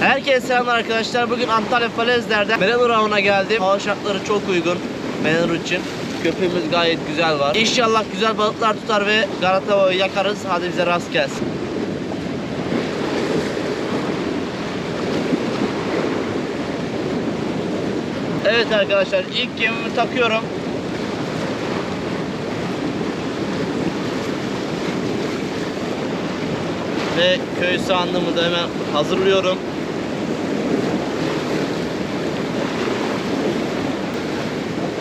Herkese selamlar arkadaşlar. Bugün Antalya Falezler'de Menenur Avı'na geldim. Hava şartları çok uygun Menenur için. Köpüğümüz gayet güzel var. İnşallah güzel balıklar tutar ve Galatava'yı yakarız. Hadi bize rast gelsin. Evet arkadaşlar ilk gemimi takıyorum. Ve köy sandığımı da hemen hazırlıyorum.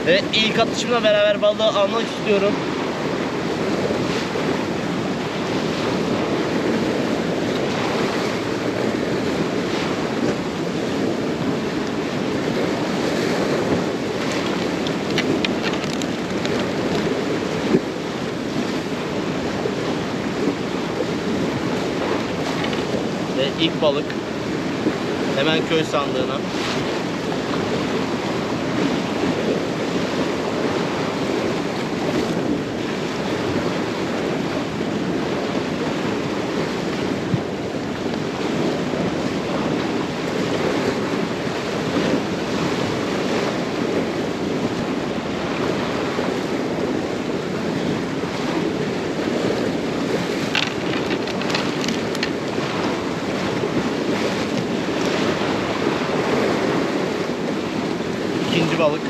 Ve ilk atışımla beraber balığı almak istiyorum. Ve ilk balık hemen köy sandığına. İkinci balık.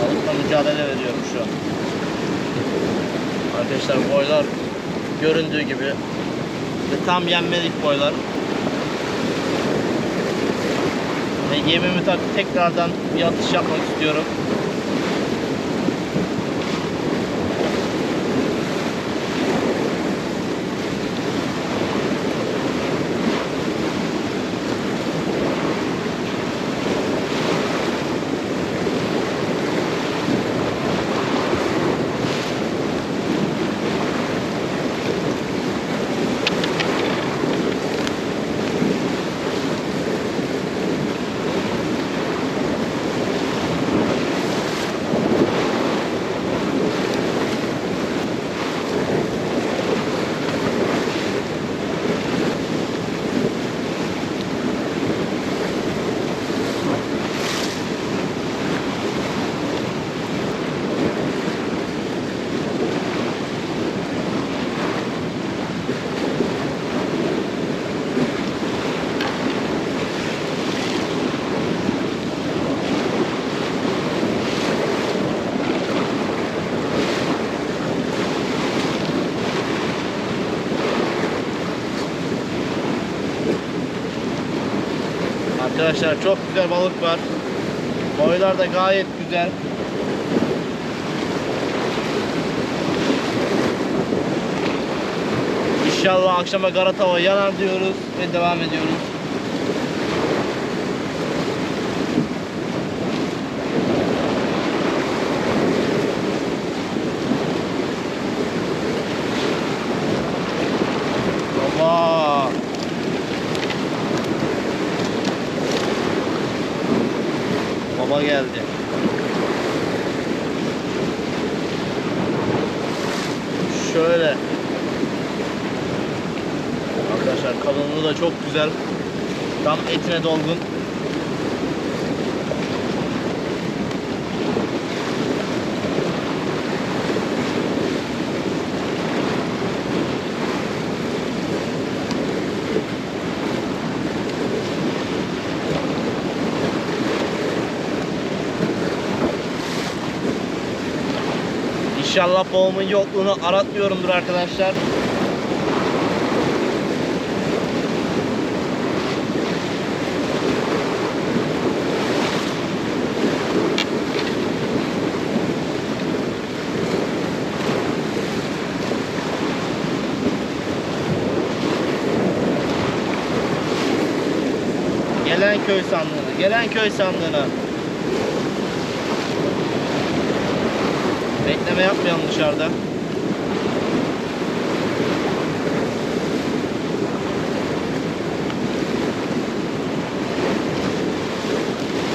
Balıkla mücadele veriyorum şu an. Arkadaşlar boylar göründüğü gibi ve tam yenmelik boylar. Ve yemimi tak tekrardan bir atış yapmak istiyorum. Arkadaşlar çok güzel balık var. Boylar da gayet güzel. İnşallah akşama Garatava yanar diyoruz ve devam ediyoruz. Allah! Baba geldi. Şöyle. Arkadaşlar kalınlığı da çok güzel. Tam etine dolgun. İnşallah babamın yokluğunu aratmıyorumdur arkadaşlar. Gelen köy sandığına, gelen köy sandığına. Bekleme yapmayalım dışarıda.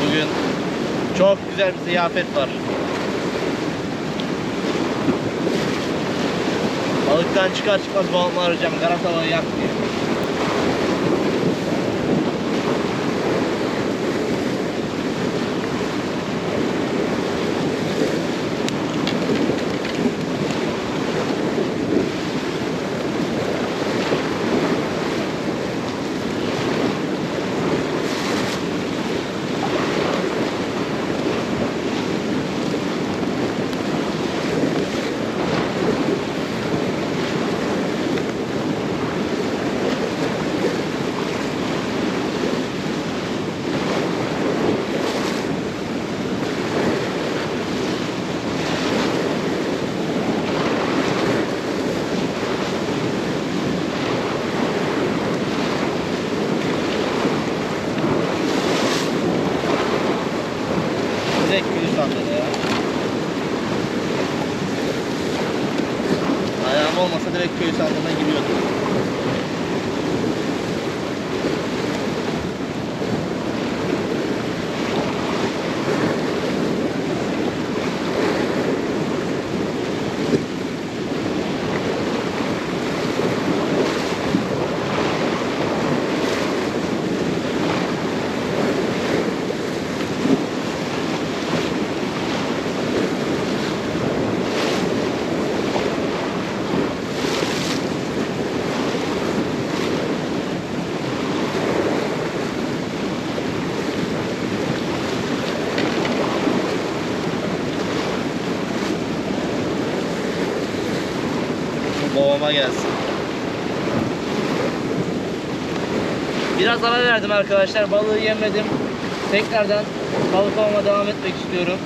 Bugün çok güzel bir ziyafet var. Balıktan çıkar çıkmaz balıkları arayacağım. Garatavayı yak diye. Direkt köy sandığına ya. Ayağım olmasa direkt köy sandığına giriyordum. Babama gelsin. Biraz ara verdim arkadaşlar. Balığı yemedim. Tekrardan balık avıma devam etmek istiyorum.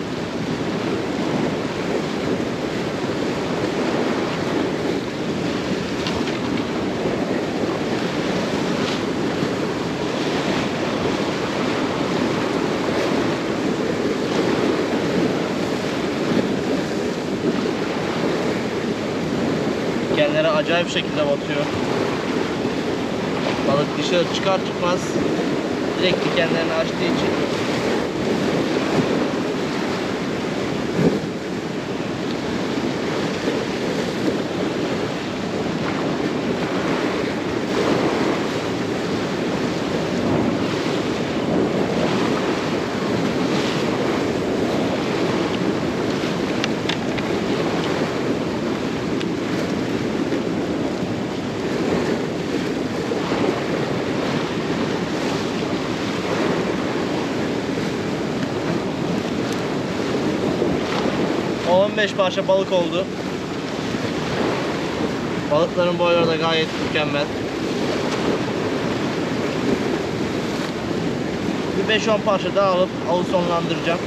Acayip şekilde batıyor. Balık dışarı çıkar çıkmaz direkt dikenlerini açtığı için O 15 parça balık oldu. Balıkların boyları da gayet mükemmel. Bir 5-10 parça daha alıp avı sonlandıracağım.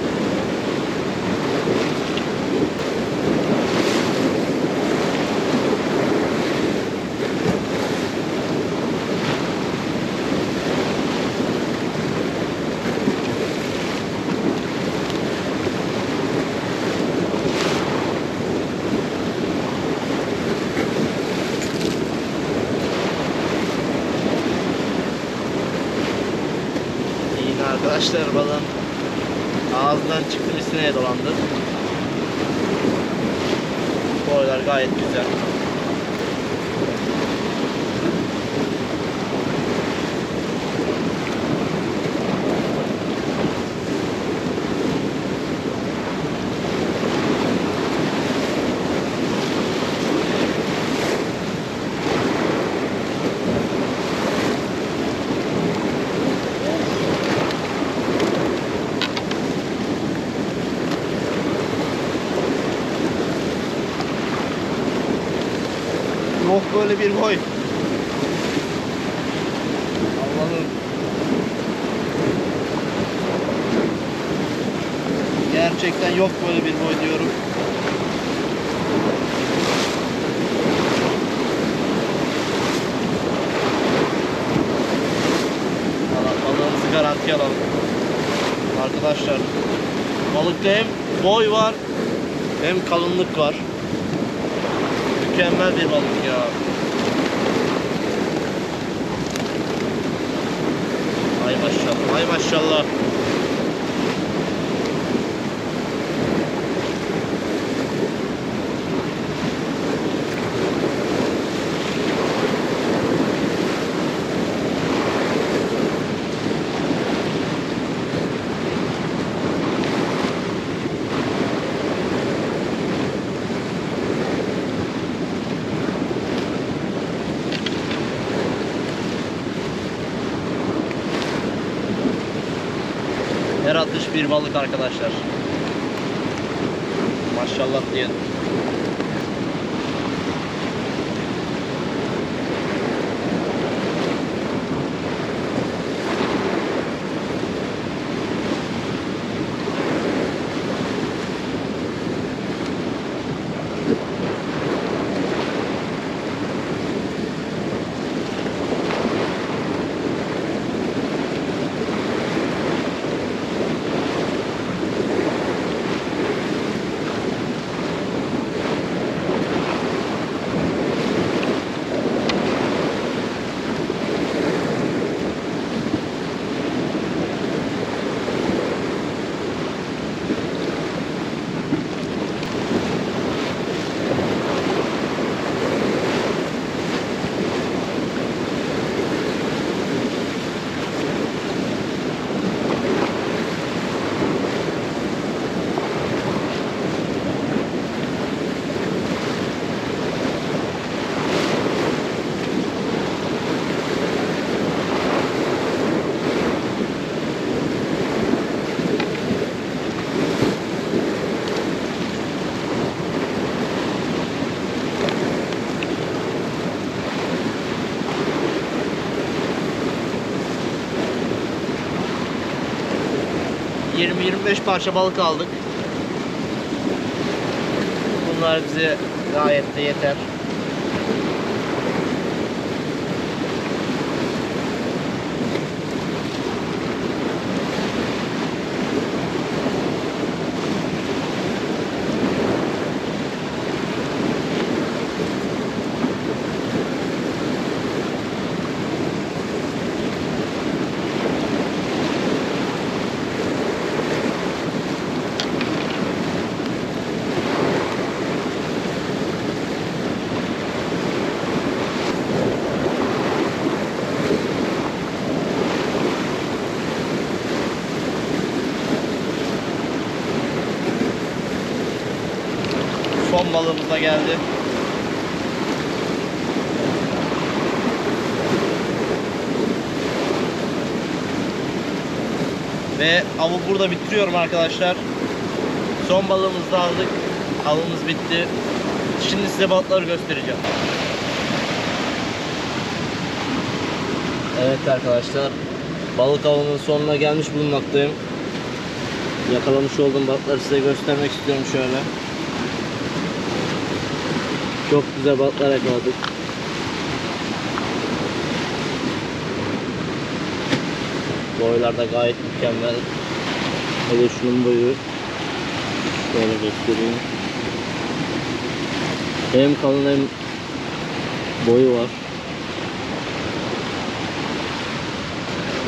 Yine arkadaşlar balığın ağzından çıktı misineye dolandı. Boylar gayet güzel. Böyle bir boy. Allah'ım. Gerçekten yok böyle bir boy diyorum. Balığımızı garanti görüntü alalım. Arkadaşlar balıkta hem boy var hem kalınlık var. Mükemmel bir balık ya. Maşallah, ay maşallah. Atış bir balık arkadaşlar. Maşallah diyelim. ...20-25 parça balık aldık. Bunlar bize gayet de yeter. Son balığımız da geldi. Ve avı burada bitiriyorum arkadaşlar. Son balığımızı da aldık. Avımız bitti. Şimdi size balıkları göstereceğim. Evet arkadaşlar. Balık avının sonuna gelmiş bulunmaktayım. Yakalamış olduğum balıkları size göstermek istiyorum şöyle. Çok güzel balıklar yakaladık. Boylar da gayet mükemmel. Hele şunun boyu. Şöyle göstereyim. Hem kalın hem boyu var.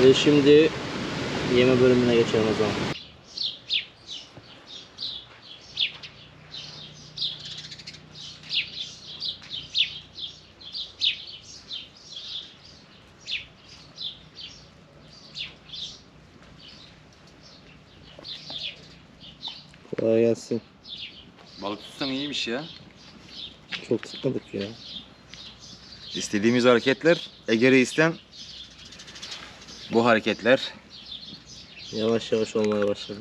Ve şimdi yeme bölümüne geçelim o zaman. Kolay gelsin. Balık tutsan iyiymiş ya. Çok sıkıldık ya. İstediğimiz hareketler Ege Reis'ten bu hareketler. Yavaş yavaş olmaya başladı.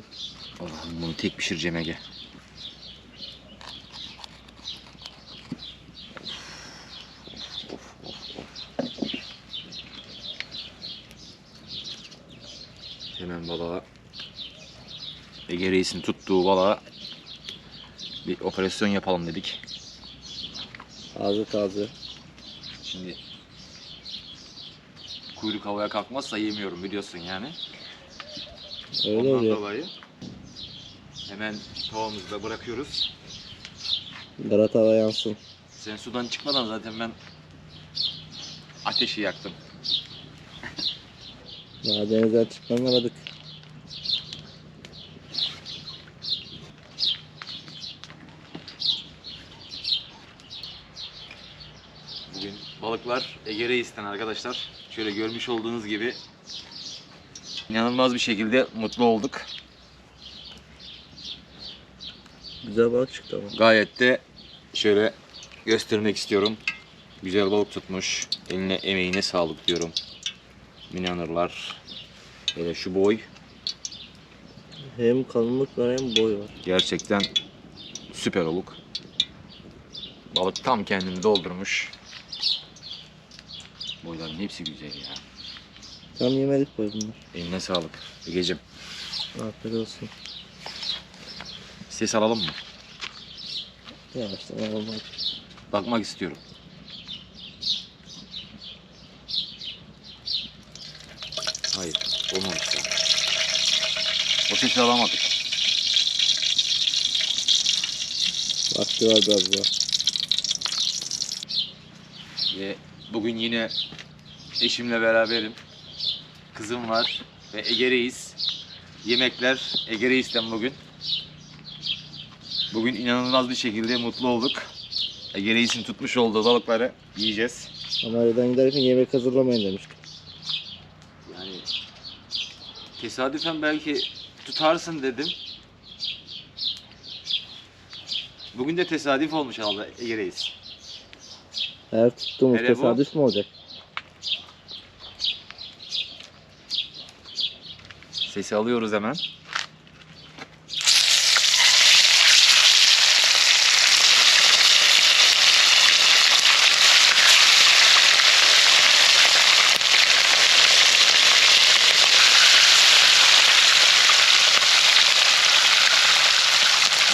Allah'ım bunu tek pişireceğim Ege. Of, of, of. Hemen balığa Ege Reis'in tuttuğu balığa bir operasyon yapalım dedik. Taze taze. Şimdi kuyruk havaya kalkmazsa yemiyorum biliyorsun yani. Öyle Ondan oluyor. dolayı hemen tavamızı da bırakıyoruz. Garatava yansın. Sen sudan çıkmadan zaten ben ateşi yaktım. Daha denizden. Bugün balıklar Ege Reis'ten arkadaşlar. Şöyle görmüş olduğunuz gibi inanılmaz bir şekilde mutlu olduk. Güzel balık çıktı ama. Gayet de şöyle göstermek istiyorum. Güzel balık tutmuş. Eline emeğine sağlık diyorum. Minanırlar. Hele şu boy Hem kalınlık var hem boy var. gerçekten süper oluk. Balık tam kendini doldurmuş. Boyların hepsi güzel ya. Tam yemelik boy bunlar. Eline sağlık. Egeciğim Afiyet olsun. ses alalım mı? Yavaştan alalım. Bakmak istiyorum. Hayır, olmamış ya. O sesi alamadık. Vakti var biraz daha. Ve bugün yine eşimle beraberim. Kızım var ve Ege Reis. Yemekler Ege Reis'ten bugün. Bugün inanılmaz bir şekilde mutlu olduk. Ege Reis'in tutmuş olduğu balıkları yiyeceğiz. Amerika'dan giderken yemek hazırlamayın demiştim. Yani tesadüfen belki tutarsın dedim. Bugün de tesadüf olmuş herhalde Ege Reis. Her tuttuğumuz Hele bu- tesadüf mü olacak? Sesi alıyoruz hemen.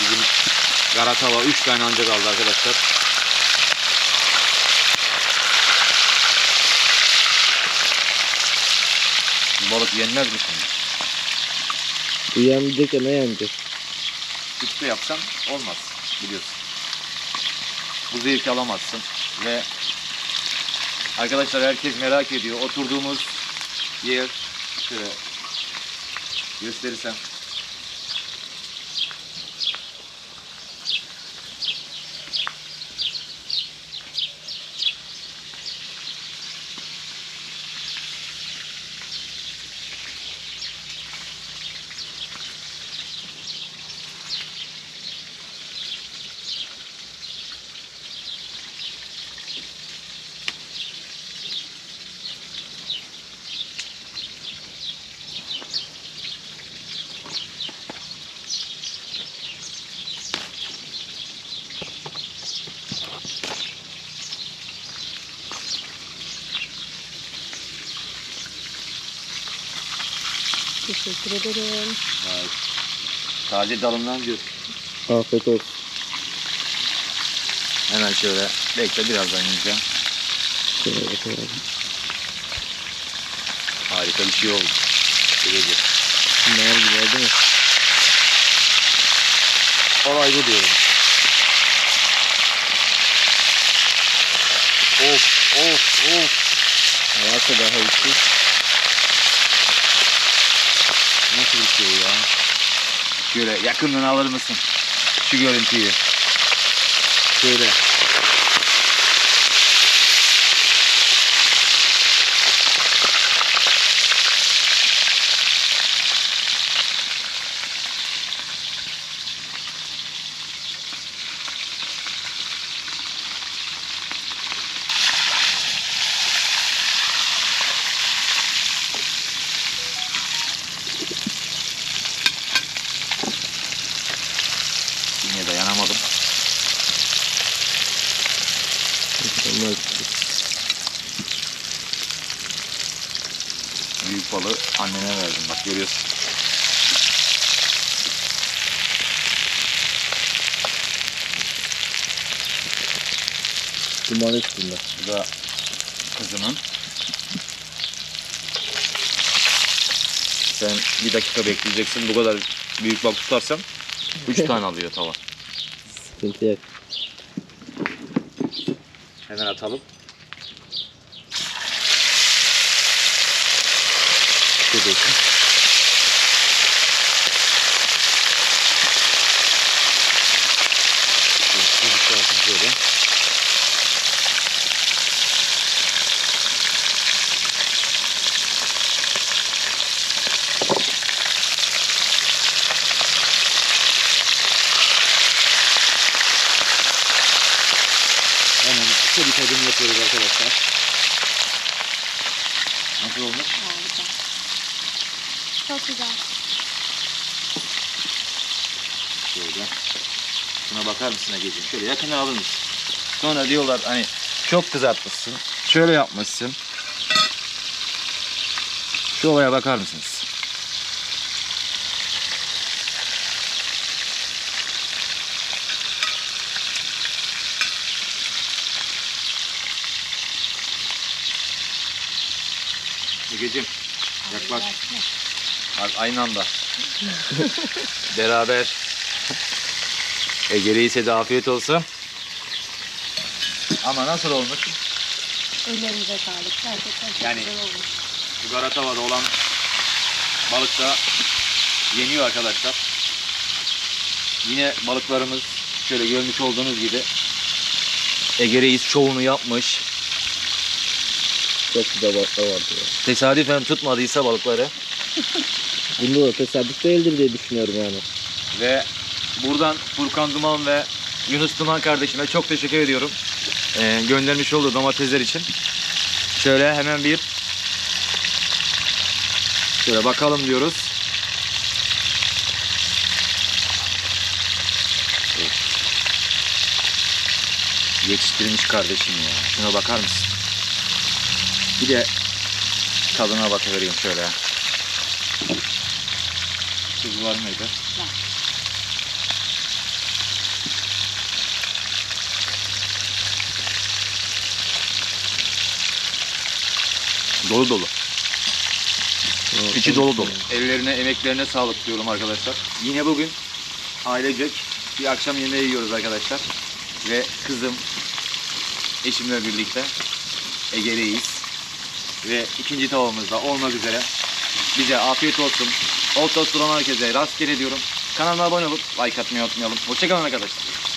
Bizim Garatava 3 tane ancak kaldı arkadaşlar. Bu Balık yenmez mi şimdi? Bu yenmeyecek ya ne yenecek? Üstte yapsan olmaz biliyorsun. Bu zevki alamazsın ve arkadaşlar herkes merak ediyor. Oturduğumuz yer şöyle gösterirsem Teşekkür ederim. vay, taze dalından gör. Afiyet olsun. Hemen şöyle bekle birazdan yiyeceğim. Şöyle bakalım. Harika bir şey oldu. Böylece. Bunlar güzel değil mi? Olay bu diyorum. Of of of. Varsa daha içi. Nasıl bir şey ya? Şöyle yakından alır mısın? Şu görüntüyü. Şöyle. Yine dayanamadım. Bunlar içi. Büyük balığı annene verdim bak görüyorsun. Duman üstünde. Bu da kızımın. Sen bir dakika bekleyeceksin. Bu kadar büyük balık tutarsan 3 tane alıyor tava. Sıkıntı yok. Hemen atalım. Şöyle olsun. Şöyle tuzu koyalım şöyle. Hemen kısa bir tadım yapıyoruz arkadaşlar. Nasıl olmuş? Harika. Çok güzel. Şöyle. Şuna bakar mısın Ege'ciğim? Şöyle yakından alır mısın? Sonra diyorlar hani çok kızartmışsın. Şöyle yapmışsın. Şu olaya bakar mısınız? Ege'ciğim yaklaş. Bak aynı anda. Beraber. Ege ise de afiyet olsun. Ama nasıl olmuş? Ellerinize sağlık. Gerçekten çok Yani- güzel olmuş. Bu Garatava'da olan balık da yeniyor arkadaşlar. Yine balıklarımız şöyle görmüş olduğunuz gibi Ege Reis çoğunu yapmış. Çok güzel balıklar vardı ya. Tesadüfen tutmadıysa balıkları Bunda da tesadüf değildir diye düşünüyorum yani. ve buradan Furkan Duman ve Yunus Duman kardeşime çok teşekkür ediyorum. Ee, göndermiş olduğu domatesler için. Şöyle hemen bir şöyle bakalım diyoruz. Yetiştirmiş kardeşim ya. Şuna bakar mısın? Bir de tadına bakıvereyim şöyle. Tuz var mıydı? Dolu dolu. İçi dolu dolu. Ellerine, emeklerine sağlık diyorum arkadaşlar. Yine bugün ailecek bir akşam yemeği yiyoruz arkadaşlar. Ve kızım, eşimle birlikte Ege'deyiz. Ve ikinci tavamız da olmak üzere. Bize afiyet olsun. Olta sulan herkese rastgele diyorum. Kanalıma abone olup like atmayı unutmayalım. Hoşçakalın arkadaşlar.